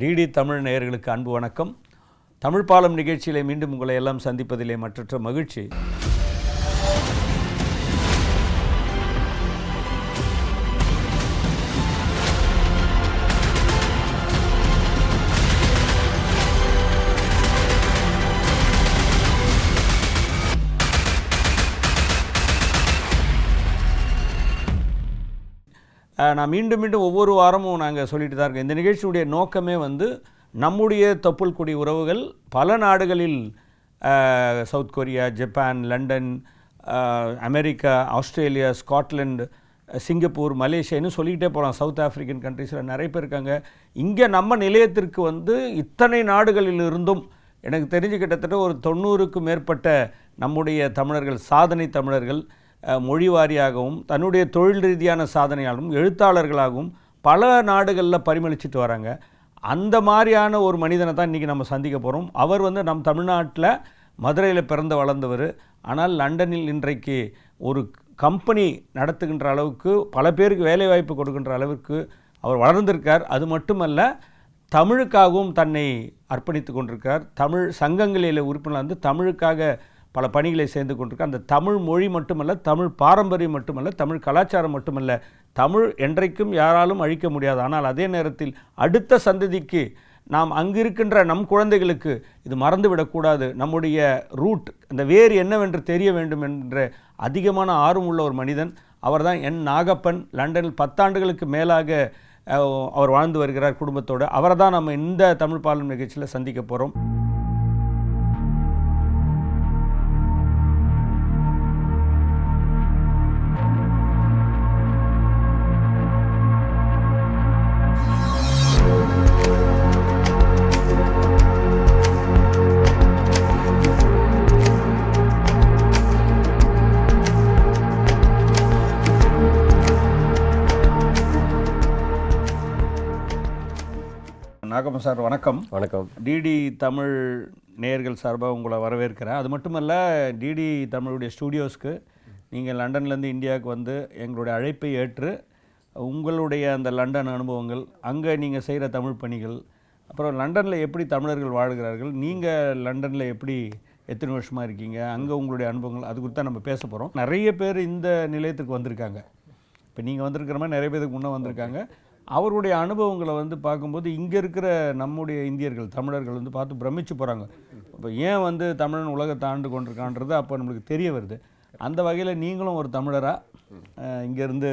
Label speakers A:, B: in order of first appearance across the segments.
A: DD Tamil நேயர்களுக்கு அன்பு வணக்கம். தமிழ் பாலம் நிகழ்ச்சியிலே மீண்டும் உங்களை எல்லாம் சந்திப்பதிலே மற்றற்ற மகிழ்ச்சி. நான் மீண்டும் மீண்டும் ஒவ்வொரு வாரமும் நாங்கள் சொல்லிட்டு தான் இருக்கோம். இந்த நிகழ்ச்சியுடைய நோக்கமே வந்து நம்முடைய தொப்புள் குடி உறவுகள் பல நாடுகளில் South Korea Japan London America Australia Scotland Singapore மலேசியான்னு சொல்லிக்கிட்டே போகலாம் சவுத் ஆஃப்ரிக்கன் கண்ட்ரீஸில் நிறைய பேர் இருக்காங்க. இங்கே நம்ம நிலையத்திற்கு வந்து இத்தனை நாடுகளில் இருந்தும் எனக்கு தெரிஞ்சு கிட்டத்தட்ட ஒரு தொண்ணூறுக்கும் மேற்பட்ட நம்முடைய தமிழர்கள் சாதனை தமிழர்கள் மொழி வாரியாகவும் தன்னுடைய தொழில் ரீதியான சாதனையாலும் எழுத்தாளர்களாகவும் பல நாடுகளில் பரிமளிச்சுட்டு வராங்க. அந்த மாதிரியான ஒரு மனிதனை தான் இன்றைக்கி நம்ம சந்திக்க போகிறோம் அவர் வந்து நம் தமிழ்நாட்டில் மதுரையில் பிறந்து வளர்ந்தவர். ஆனால் லண்டனில் இன்றைக்கு ஒரு கம்பெனி நடத்துகின்ற அளவுக்கு பல பேருக்கு வேலைவாய்ப்பு கொடுக்கின்ற அளவுக்கு அவர் வளர்ந்திருக்கார். அது மட்டுமல்ல தமிழுக்காகவும் தன்னை அர்ப்பணித்து கொண்டிருக்கார். தமிழ் சங்கங்களில் உறுப்பினர் வந்து தமிழுக்காக பல பணிகளை சேர்ந்து கொண்டிருக்கார் அந்த தமிழ் மொழி மட்டுமல்ல தமிழ் பாரம்பரியம் மட்டுமல்ல தமிழ் கலாச்சாரம் மட்டுமல்ல தமிழ் என்றைக்கும் யாராலும் அழிக்க முடியாது. ஆனால் அதே நேரத்தில் அடுத்த சந்ததிக்கு நாம் அங்கிருக்கின்ற நம் குழந்தைகளுக்கு இது மறந்துவிடக்கூடாது நம்முடைய ரூட் அந்த வேறு என்னவென்று தெரிய வேண்டும் என்ற அதிகமான ஆர்வம் உள்ள ஒரு மனிதன். அவர்தான் என் நாகப்பன். லண்டனில் பத்தாண்டுகளுக்கு மேலாக அவர் வாழ்ந்து வருகிறார் குடும்பத்தோடு. அவரை தான் நம்ம இந்த தமிழ் பாலம் நிகழ்ச்சியில் சந்திக்க போகிறோம் சார் வணக்கம்.
B: வணக்கம்.
A: டிடி தமிழ் நேயர்கள் சார்பாக உங்களை வரவேற்கிறேன். அது மட்டுமல்ல டிடி தமிழுடைய ஸ்டூடியோஸ்க்கு நீங்கள் லண்டன்லேருந்து இந்தியாவுக்கு வந்து எங்களுடைய அழைப்பை ஏற்று உங்களுடைய அந்த லண்டன் அனுபவங்கள் அங்கே நீங்கள் செய்கிற தமிழ் பணிகள் அப்புறம் லண்டனில் எப்படி தமிழர்கள் வாழ்கிறார்கள் நீங்கள் லண்டனில் எப்படி எத்தனை வருஷமாக இருக்கீங்க அங்கே உங்களுடைய அனுபவங்கள் அது குறித்து தான் நம்ம பேச போகிறோம். நிறைய பேர் இந்த நிலையத்துக்கு வந்திருக்காங்க. இப்போ நீங்கள் வந்திருக்கிற மாதிரி நிறைய பேருக்கு முன்னே வந்திருக்காங்க. அவருடைய அனுபவங்களை வந்து பார்க்கும்போது இங்கே இருக்கிற நம்முடைய இந்தியர்கள் தமிழர்கள் வந்து பார்த்து பிரமிச்சு போகிறாங்க இப்போ ஏன் வந்து தமிழன் உலகத்தை ஆண்டு கொண்டிருக்கான்றது அப்போ நம்மளுக்கு தெரிய வருது. அந்த வகையில் நீங்களும் ஒரு தமிழராக இங்கேருந்து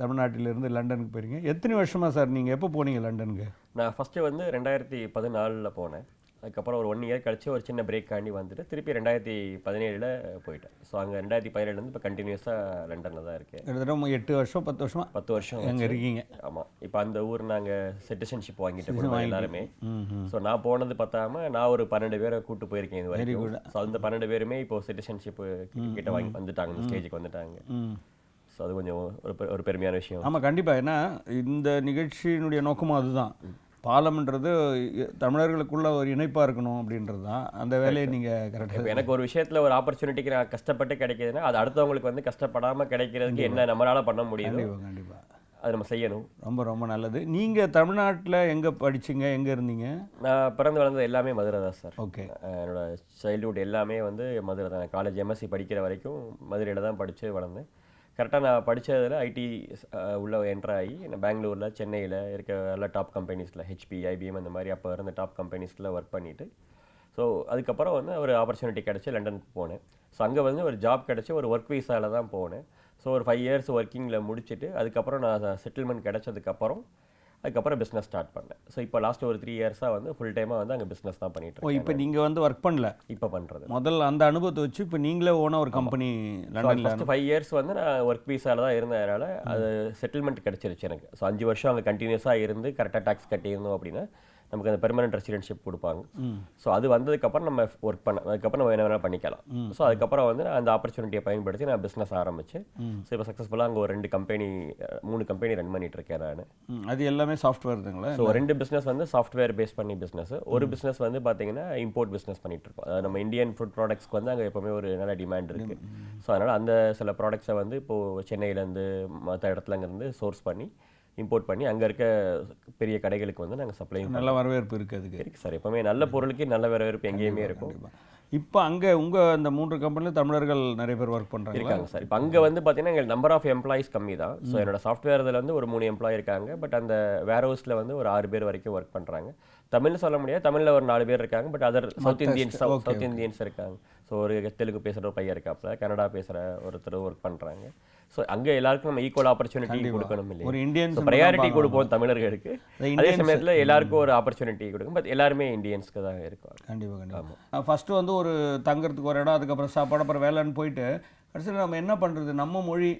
A: தமிழ்நாட்டிலிருந்து லண்டனுக்கு போயிருங்க எத்தனை வருஷமாக சார் நீங்கள் எப்போ போனீங்க லண்டனுக்கு?
B: நான் ஃபஸ்ட்டு வந்து ரெண்டாயிரத்தி பதினாலில் போனேன். அதுக்கப்புறம் ஒரு ஒன் இயர் கழிச்சு ஒரு சின்ன பிரேக் காண்டி வந்துட்டு திருப்பி ரெண்டாயிரத்தி பதினேழில் போயிட்டேன். ஸோ அங்கே ரெண்டாயிரத்தி பதினேழுலேருந்து இப்போ கண்டினியூஸாக லண்டனில் தான் இருக்கேன்
A: கிட்டத்தட்ட எட்டு வருஷம் பத்து வருஷமாக
B: பத்து வருஷம்
A: அங்கே இருக்கீங்க.
B: ஆமாம் இப்போ அந்த ஊர் நாங்கள் சிட்டிசன்ஷிப் வாங்கிட்டு எல்லாருமே. ஸோ நான் போனது பார்த்தாம நான் ஒரு பன்னெண்டு பேரை கூட்டு போயிருக்கேன் இது வரைக்கும். ஸோ அந்த பன்னெண்டு பேருமே இப்போ சிட்டிசன்ஷிப் கிட்ட வாங்கி வந்துட்டாங்க இந்த ஸ்டேஜுக்கு வந்துட்டாங்க. ஸோ அது கொஞ்சம் ஒரு ஒரு பெருமையான விஷயம்.
A: ஆமாம் கண்டிப்பாக ஏன்னா இந்த நிகழ்ச்சியினுடைய நோக்கமும் அதுதான். பாலம்ன்றது தமிழர்களுக்குள்ள ஒரு இணைப்பாக இருக்கணும் அப்படின்றது தான். அந்த வேலையை நீங்கள் கரெக்டாக
B: இப்போ எனக்கு ஒரு விஷயத்துல ஒரு ஆப்பர்ச்சுனிட்டிக்கு நான் கஷ்டப்பட்டு கிடைக்குதுன்னா அது அடுத்தவங்களுக்கு வந்து கஷ்டப்படாம கிடைக்கிறதுக்கு என்ன நம்மளால பண்ண முடியுதோ
A: கண்டிப்பாக கண்டிப்பாக
B: அதை நம்ம செய்யணும்.
A: ரொம்ப ரொம்ப நல்லது. நீங்கள் தமிழ்நாட்டில் எங்கே படிச்சீங்க? எங்கே இருந்தீங்க?
B: நான் பிறந்து வளர்ந்தது எல்லாமே மதுரை தான் சார்.
A: ஓகே.
B: அஹ் என்னோட சைல்ட்ஹுட் எல்லாமே வந்து மதுரை தான். காலேஜ் எம்எஸ்சி படிக்கிற வரைக்கும் மதுரையில் தான் படித்து வளர்ந்தேன். கரெக்டாக நான் படித்ததில் ஐடி உள்ள என்ட்ரு ஆகி நான் பெங்களூரில் சென்னையில் இருக்க எல்லா டாப் கம்பெனிஸில் ஹெச்பி ஐபிஎம் அந்த மாதிரி அப்போ இருந்த டாப் கம்பெனிஸில் ஒர்க் பண்ணிவிட்டு ஸோ அதுக்கப்புறம் வந்து ஒரு ஆப்பர்ச்சுனிட்டி கிடச்சி லண்டனுக்கு போனேன். ஸோ அங்கே வந்து ஒரு ஜாப் கிடச்சி ஒரு ஒர்க் வீசாவில் தான் போனேன். ஸோ ஒரு ஃபைவ் இயர்ஸ் ஒர்க்கிங்கில் முடிச்சுட்டு அதுக்கப்புறம் நான் செட்டில்மெண்ட் கிடச்சதுக்கப்புறம் அதுக்கப்புறம் பிஸ்னஸ் ஸ்டார்ட் பண்ணேன். ஸோ இப்போ லாஸ்ட் ஒரு த்ரீ இயர்ஸாக வந்து ஃபுல் டைமாக வந்து அங்கே பிஸ்னஸ் தான் பண்ணிட்டு
A: ஓ இப்போ நீங்கள் வந்து ஒர்க் பண்ணல?
B: இப்போ பண்ணுறது
A: முதல்ல அந்த அனுபவத்தை வச்சு இப்போ நீங்களே ஓனாக ஒரு கம்பெனி லண்டனில்
B: ஃபைவ் இயர்ஸ் வந்து நான் ஒர்க் வீசால தான் இருந்ததுனால அது செட்டில்மெண்ட் கிடச்சிருச்சு எனக்கு. ஸோ அஞ்சு வருஷம் அங்கே கண்டினியூஸாக இருந்து கரெக்டாக டாக்ஸ் கட்டியிருந்தோம் அப்படின்னா நமக்கு அந்த பெர்மனன்ட் ரெசிடென்ஷிப் கொடுப்பாங்க. ஸோ அது வந்ததுக்கப்புறம் நம்ம ஒர்க் பண்ண அதுக்கப்புறம் நம்ம என்ன வேணாலும் பண்ணிக்கலாம். ஸோ அதுக்கப்புறம் வந்து நான் அந்த ஆப்பர்ச்சுனிட்டியை பயன்படுத்தி நான் பிஸ்னஸ் ஆரம்பிச்சு ஸோ இப்போ சக்ஸஸ்ஃபுல்லாக அங்கே ஒரு ரெண்டு கம்பெனி மூணு கம்பெனி ரன் பண்ணிட்டு இருக்கேன் நான்.
A: அது எல்லாமே சாஃப்ட்வேர்துங்களா
B: ஸோ ரெண்டு பிஸ்னஸ் வந்து சாஃப்ட்வேர் பேஸ் பண்ணி பிஸ்னஸ் ஒரு பிஸ்னஸ் வந்து பார்த்தீங்கன்னா இம்போர்ட் பிஸ்னஸ் பண்ணிட்டு இருக்கோம். அதாவது நம்ம இந்தியன் ஃபுட் ப்ராடக்ட்ஸ்க்கு வந்து அங்கே எப்பவுமே ஒரு நல்ல டிமாண்ட் இருக்கு. ஸோ அதனால் அந்த சில ப்ராடக்ட்ஸை வந்து இப்போது சென்னையிலேருந்து மற்ற இடத்துல இருந்து சோர்ஸ் பண்ணி இம்போர்ட் பண்ணி அங்கே இருக்க பெரிய கடைகளுக்கு வந்து நாங்கள் சப்ளை
A: நல்ல வரவேற்பு இருக்குது அதுக்கு.
B: இருக்கு சார். எப்பவுமே நல்ல பொருளுக்கு நல்ல வரவேற்பு எங்கேயுமே இருக்கும்.
A: இப்போ அங்கே உங்கள் அந்த மூன்று கம்பெனியில் தமிழர்கள் நிறைய பேர் ஒர்க் பண்ணுறாங்க
B: இருக்காங்க சார். இப்போ அங்கே வந்து பார்த்தீங்கன்னா எங்கள் நம்பர் ஆஃப் எம்ப்ளாயிஸ் கம்மி தான். ஸோ என்னோட சாஃப்ட்வேர் இதில் வந்து ஒரு மூணு எம்ப்ளாய் இருக்காங்க. பட் அந்த வேர் ஹவுஸில் வந்து ஒரு ஆறு பேர் வரைக்கும் ஒர்க் பண்ணுறாங்க தமிழ்னு சொல்ல முடியாது. தமிழில் ஒரு நாலு பேர் இருக்காங்க. But other South Indians South Indians இருக்காங்க. ஸோ ஒரு தெலுங்கு பேசுகிற ஒரு பையன் இருக்காப்புல. கன்னடா பேசுகிற ஒருத்தர் ஒர்க் பண்ணுறாங்க ஸோ அங்கே எல்லாருக்கும் நம்ம ஈக்குவல் ஆப்பர்ச்சுனிட்டி கொடுக்கணும்
A: ஒரு
B: இல்லையா
A: இந்தியன்ஸ்
B: ப்ரையாரிட்டி கொடுப்போம் தமிழர்களுக்கு. அதே சமயத்தில் எல்லாருக்கும் ஒரு ஆப்பர்ச்சுனிட்டி கொடுக்கும். பட் எல்லாருமே இந்தியன்ஸ்க்கு தான் இருக்கும்
A: கண்டிப்பாக கண்டிப்பாக ஃபஸ்ட்டு வந்து ஒரு தங்குறதுக்கு ஒரு இடம் அதுக்கப்புறம் சாப்பாடு அப்புறம் வேலைன்னு போயிட்டு கடைசியில் நம்ம என்ன பண்ணுறது நம்ம மொழி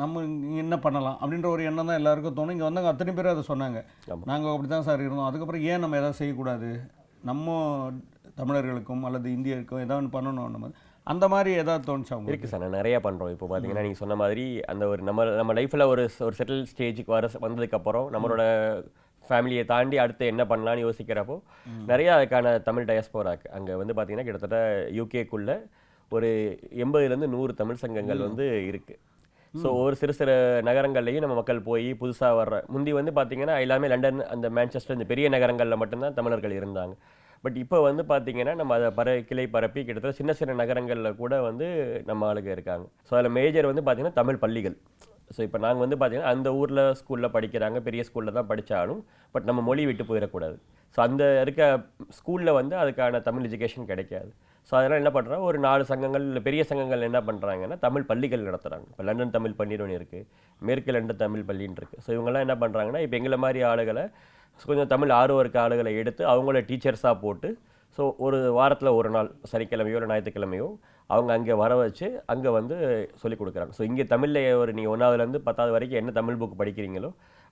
A: நம்ம என்ன பண்ணலாம்? அப்படின்ற ஒரு எண்ணம் தான் எல்லாருக்கும் தோணும். இங்கே வந்தாங்க அத்தனை பேர் அதை சொன்னாங்க. நாங்கள் அப்படி தான் சார் இருந்தோம். அதுக்கப்புறம் ஏன் நம்ம எதாவது செய்யக்கூடாது? நம்ம தமிழர்களுக்கும் அல்லது இந்தியருக்கும் ஏதாவது ஒன்று பண்ணணும் நம்ம அந்த மாதிரி ஏதாவது தோணுச்சா
B: இருக்கு சார் நான் நிறைய பண்றோம். இப்போ பார்த்தீங்கன்னா நீங்க சொன்ன மாதிரி அந்த ஒரு நம்ம நம்ம லைஃப்ல ஒரு ஒரு செட்டில் ஸ்டேஜுக்கு வர வந்ததுக்கு அப்புறம் நம்மளோட ஃபேமிலியை தாண்டி அடுத்து என்ன பண்ணலாம்னு யோசிக்கிறப்போ நிறைய அதுக்கான தமிழ் டயஸ்போராக்கு அங்க வந்து பார்த்தீங்கன்னா கிட்டத்தட்ட யூகேக்குள்ள ஒரு எண்பதுலேருந்து நூறு தமிழ் சங்கங்கள் வந்து இருக்கு. ஸோ ஒரு சிறு சிறு நகரங்கள்லையும் நம்ம மக்கள் போய் புதுசா வர்ற முந்தி வந்து பார்த்தீங்கன்னா எல்லாமே லண்டன் அந்த மேன்செஸ்டர் இந்த பெரிய நகரங்கள்ல மட்டும்தான் தமிழர்கள் இருந்தாங்க. பட் இப்போ வந்து பார்த்திங்கன்னா நம்ம அதை பர கிளை பரப்பி கிட்டத்தட்ட சின்ன சின்ன நகரங்களில் கூட வந்து நம்ம ஆளுங்க இருக்காங்க. ஸோ அதில் மேஜர் வந்து பார்த்திங்கன்னா தமிழ் பள்ளிகள். ஸோ இப்போ நாங்கள் வந்து பார்த்திங்கன்னா அந்த ஊரில் ஸ்கூலில் படிக்கிறாங்க பெரிய ஸ்கூலில் தான் படித்தாலும் பட் நம்ம மொழி விட்டு போயிடக்கூடாது. ஸோ அந்த இருக்க ஸ்கூலில் வந்து அதுக்கான தமிழ் எஜுகேஷன் கிடைக்காது. ஸோ அதெல்லாம் என்ன பண்ணுறாங்க ஒரு நாலு சங்கங்கள் இல்லை பெரிய சங்கங்கள் என்ன பண்ணுறாங்கன்னா தமிழ் பள்ளிகள் நடத்துகிறாங்க இப்போ லண்டன் தமிழ் பள்ளின்னு ஒன்று இருக்குது மேற்கு லண்டன் தமிழ் பள்ளின்னு இருக்குது ஸோ இவங்கெல்லாம் என்ன பண்ணுறாங்கன்னா இப்போ எங்களை மாதிரி ஆளுகளை கொஞ்சம் தமிழ் ஆர்வம் இருக்க ஆளுகளை எடுத்து அவங்கள டீச்சர்ஸாக போட்டு ஸோ ஒரு வாரத்தில் ஒரு நாள் சனிக்கிழமையோ இல்லை ஞாயிற்றுக்கிழமையோ அவங்க அங்கே வர வச்சு அங்கே வந்து சொல்லிக் கொடுக்குறாங்க. ஸோ இங்கே தமிழில் ஒரு நீங்கள் ஒன்றாவதுலேருந்து பத்தாவது வரைக்கும் என்ன தமிழ் புக் படிக்கிறீங்களோ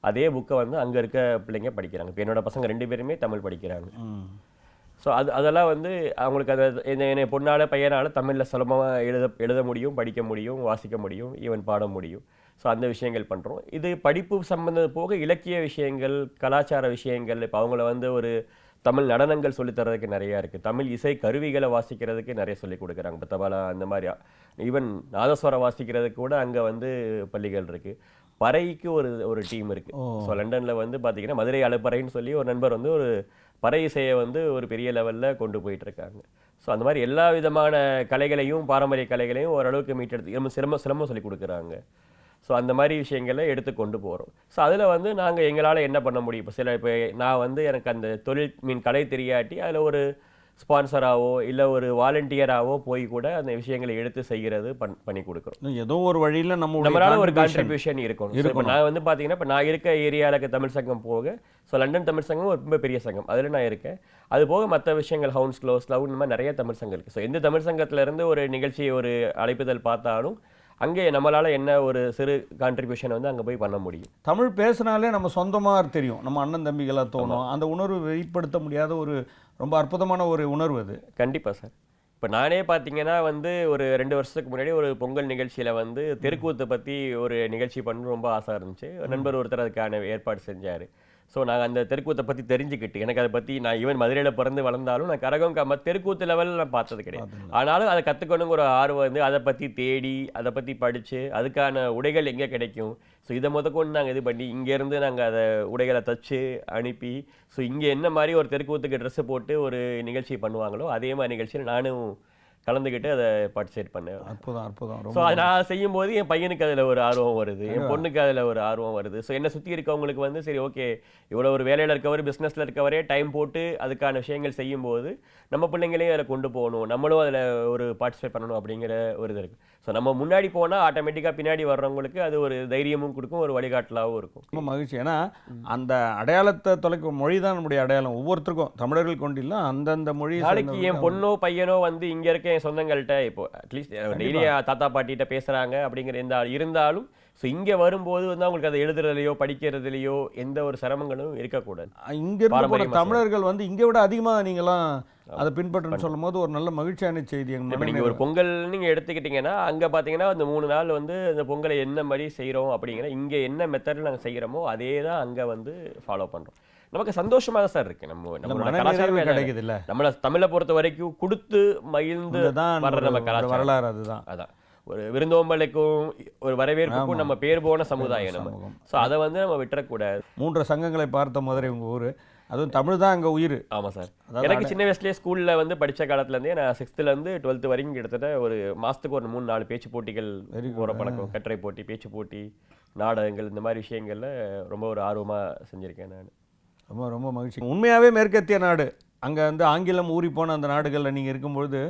B: அதே புக்கை வந்து அங்கே இருக்க பிள்ளைங்க படிக்கிறாங்க. இப்போ என்னோட பசங்க ரெண்டு பேருமே தமிழ் படிக்கிறாங்க. ஸோ அது அதெல்லாம் வந்து அவங்களுக்கு அதை என்னை பொண்ணால் பையனால் தமிழில் சுலபமாக எழுத எழுத முடியும் படிக்க முடியும் வாசிக்க முடியும் ஈவன் பாட முடியும். ஸோ அந்த விஷயங்கள் பண்ணுறோம் இது படிப்பு சம்பந்தம் போக இலக்கிய விஷயங்கள் கலாச்சார விஷயங்கள் இப்போ அவங்கள வந்து ஒரு தமிழ் நடனங்கள் சொல்லித் தரதுக்கு நிறையா இருக்குது தமிழ் இசை கருவிகளை வாசிக்கிறதுக்கு நிறைய சொல்லிக் கொடுக்குறாங்க. இப்போ தபாலா அந்த மாதிரி ஈவன் நாதஸ்வரம் வாசிக்கிறதுக்கு கூட அங்கே வந்து பள்ளிகள் இருக்குது பறைக்கு ஒரு ஒரு டீம் இருக்குது ஸோ லண்டனில் வந்து பார்த்தீங்கன்னா மதுரை அலப்பறைன்னு சொல்லி ஒரு நண்பர் வந்து ஒரு பறை இசையை வந்து ஒரு பெரிய லெவலில் கொண்டு போயிட்டு இருக்காங்க. ஸோ அந்த மாதிரி எல்லா விதமான கலைகளையும் பாரம்பரிய கலைகளையும் ஓரளவுக்கு மீட்டெடுத்து சிரமம் சிரமம் சொல்லி கொடுக்குறாங்க. ஸோ அந்த மாதிரி விஷயங்களை எடுத்து கொண்டு போகிறோம் ஸோ அதில் வந்து நாங்கள் எங்களால் என்ன பண்ண முடியும்? இப்போ சில இப்போ நான் வந்து எனக்கு அந்த தொழில் மீன் கலை தெரியாட்டி அதில் ஒரு ஸ்பான்சராகவோ இல்லை ஒரு வாலண்டியராகவோ போய் கூட அந்த விஷயங்களை எடுத்து செய்கிறது பண் பண்ணி கொடுக்குறோம்.
A: ஏதோ ஒரு வழியில் நம்ம
B: நம்மளால ஒரு கான்ட்ரிபியூஷன் இருக்கும் இப்ப நான் வந்து பாத்தீங்கன்னா இப்போ நான் இருக்க ஏரியாவுக்கு தமிழ் சங்கம் போக ஸோ லண்டன் தமிழ் சங்கம் ஒரு ரொம்ப பெரிய சங்கம். அதில் நான் இருக்கேன். அது போக மற்ற விஷயங்கள் ஹவுன்ஸ் க்ளோஸ் லவ் இந்த மாதிரி நிறைய தமிழ் சங்கம் இருக்குது ஸோ எந்த தமிழ் சங்கத்துல இருந்து ஒரு நிகழ்ச்சியை ஒரு அழைப்புதல் பார்த்தாலும் அங்கே நம்மளால என்ன ஒரு சிறு கான்ட்ரிபியூஷன் வந்து அங்கே போய் பண்ண முடியும்.
A: தமிழ் பேசுனாலே நம்ம சொந்தமாக தெரியும். நம்ம அண்ணன் தம்பிகளாக தோணும். அந்த உணர்வு வெளிப்படுத்த முடியாத ஒரு ரொம்ப அற்புதமான ஒரு உணர்வு அது.
B: கண்டிப்பா சார். இப்போ நானே பார்த்தீங்கன்னா வந்து ஒரு ரெண்டு வருஷத்துக்கு முன்னாடி ஒரு பொங்கல் நிகழ்ச்சியில வந்து தெருக்கூத்தை பத்தி ஒரு நிகழ்ச்சி பண்ண ரொம்ப ஆசை இருந்துச்சு. நண்பர் ஒருத்தர் அதுக்கான ஏற்பாடு செஞ்சாரு. ஸோ நாங்கள் அந்த தெருக்கூத்தை பத்தி தெரிஞ்சுக்கிட்டு எனக்கு அதை பத்தி நான் ஈவன் மதுரையில பிறந்து வளர்ந்தாலும் நான் கரகம் கம்ம தெருக்கூத்து லெவலில் நான் பார்த்தது கிடையாது. ஆனாலும் அதை கற்றுக்கணுங்கிற ஒரு ஆர்வம் வந்து அதை பத்தி தேடி அதை பத்தி படிச்சு அதுக்கான உடைகள் எங்கே கிடைக்கும்? ஸோ இதை முதற்கொண்டு நாங்கள் இது பண்ணி இங்கேருந்து நாங்கள் அதை உடைகளை தச்சு அனுப்பி ஸோ இங்கே என்ன மாதிரி ஒரு தெருக்கூத்துக்கு ட்ரெஸ்ஸு போட்டு ஒரு நிகழ்ச்சி பண்ணுவாங்களோ அதே மாதிரி நிகழ்ச்சியில் நானும் கலந்துக்கிட்டு அதை பார்ட்டிசிபேட் பண்ணேன்
A: அற்புதம் அற்புதம்.
B: ஸோ நான் செய்யும்போது என் பையனுக்கு அதில் ஒரு ஆர்வம் வருது. என் பொண்ணுக்கு அதில் ஒரு ஆர்வம் வருது. ஸோ என்னை சுற்றி இருக்கவங்களுக்கு வந்து சரி ஓகே இவ்வளோ ஒரு வேலையில் இருக்கவர் பிஸ்னஸில் இருக்கவரே டைம் போட்டு அதுக்கான விஷயங்கள் செய்யும்போது நம்ம பிள்ளைங்களையும் அதில் கொண்டு போகணும். நம்மளும் அதில் ஒரு பார்ட்டிசிபேட் பண்ணணும் அப்படிங்கிற ஒரு இது இருக்குது ஸோ நம்ம முன்னாடி போனால் ஆட்டோமேட்டிக்காக பின்னாடி வர்றவங்களுக்கு அது ஒரு தைரியமும் கொடுக்கும் ஒரு வழிகாட்டலாகவும் இருக்கும்.
A: ரொம்ப மகிழ்ச்சி. ஏன்னா அந்த அடையாளத்தை தொலைக்கும் மொழி தான் நம்முடைய அடையாளம். ஒவ்வொருத்தருக்கும் தமிழர்கள் கொண்டு இல்லை அந்தந்த மொழி
B: நாளைக்கு என் பொண்ணோ பையனோ வந்து இங்க இருக்க என் சொந்தங்கள்கிட்ட இப்போ அட்லீஸ்ட் டெய்லி தாத்தா பாட்டிகிட்ட பேசுறாங்க அப்படிங்கிற எந்த இருந்தாலும் ஸோ இங்க வரும்போது வந்து அவங்களுக்கு அதை எழுதுறதுலையோ படிக்கிறதுலையோ எந்த ஒரு சிரமங்களும் இருக்கக்கூடாது.
A: இங்க
B: பாரம்பரியமா
A: தமிழர்கள் வந்து இங்க விட அதிகமா நீங்களாம் அதை பின்பற்றணும்னு சொல்லும் போது ஒரு நல்ல மகிழ்ச்சியான செய்தி
B: இப்போ
A: மனநிலை-
B: நீங்க ஒரு பொங்கல் நீங்க எடுத்துக்கிட்டீங்கன்னா அங்க பாத்தீங்கன்னா அந்த மூணு நாள் வந்து அந்த பொங்கலை என்ன மாதிரி செய்றோம் அப்படிங்கிற இங்க என்ன மெத்தடில் நாங்க செய்யறோமோ அதே தான் அங்க வந்து ஃபாலோ பண்றோம். நமக்கு சந்தோஷமா தான் சார் இருக்கு. நம்ம நம்மளோட கலாச்சாரமே.
A: கிடைக்குது இல்ல
B: நம்மள தமிழை பொறுத்த வரைக்கும் கொடுத்து மகிழ்ந்து
A: இதுதான்
B: வர்ற நம்ம கலாச்சாரம்.
A: வரலாறு அதுதான்.
B: அதான். ஒரு விருந்தோம்பலுக்கும் ஒரு வரவேற்புக்கும் நம்ம பேர் போன சமுதாயம் நம்ம. ஸோ அதை வந்து நம்ம விட்டுறக்கூடாது.
A: மூன்று சங்கங்களை பார்த்த மதுரை உங்கள் ஊர். அதுவும் தமிழ் தான் அங்கே உயிர்.
B: ஆமாம் சார். எனக்கு சின்ன வயசுலேயே ஸ்கூலில் வந்து படித்த காலத்துலேருந்தே நான் சிக்ஸ்த்துலேருந்து டுவெல்த்து வரைக்கும் கிட்டத்தட்ட ஒரு மாதத்துக்கு ஒரு மூணு நாலு பேச்சு போட்டிகள் போகிற பழக்கம். கட்டுரை போட்டி பேச்சு போட்டி நாடகங்கள் இந்த மாதிரி விஷயங்களில் ரொம்ப ஒரு ஆர்வமாக செஞ்சுருக்கேன் நான்.
A: ரொம்ப ரொம்ப மகிழ்ச்சி. உண்மையாகவே மேற்கத்திய நாடு. அங்கே வந்து ஆங்கிலம் ஊறி போன அந்த நாடுகளில் நீங்கள் இருக்கும்பொழுது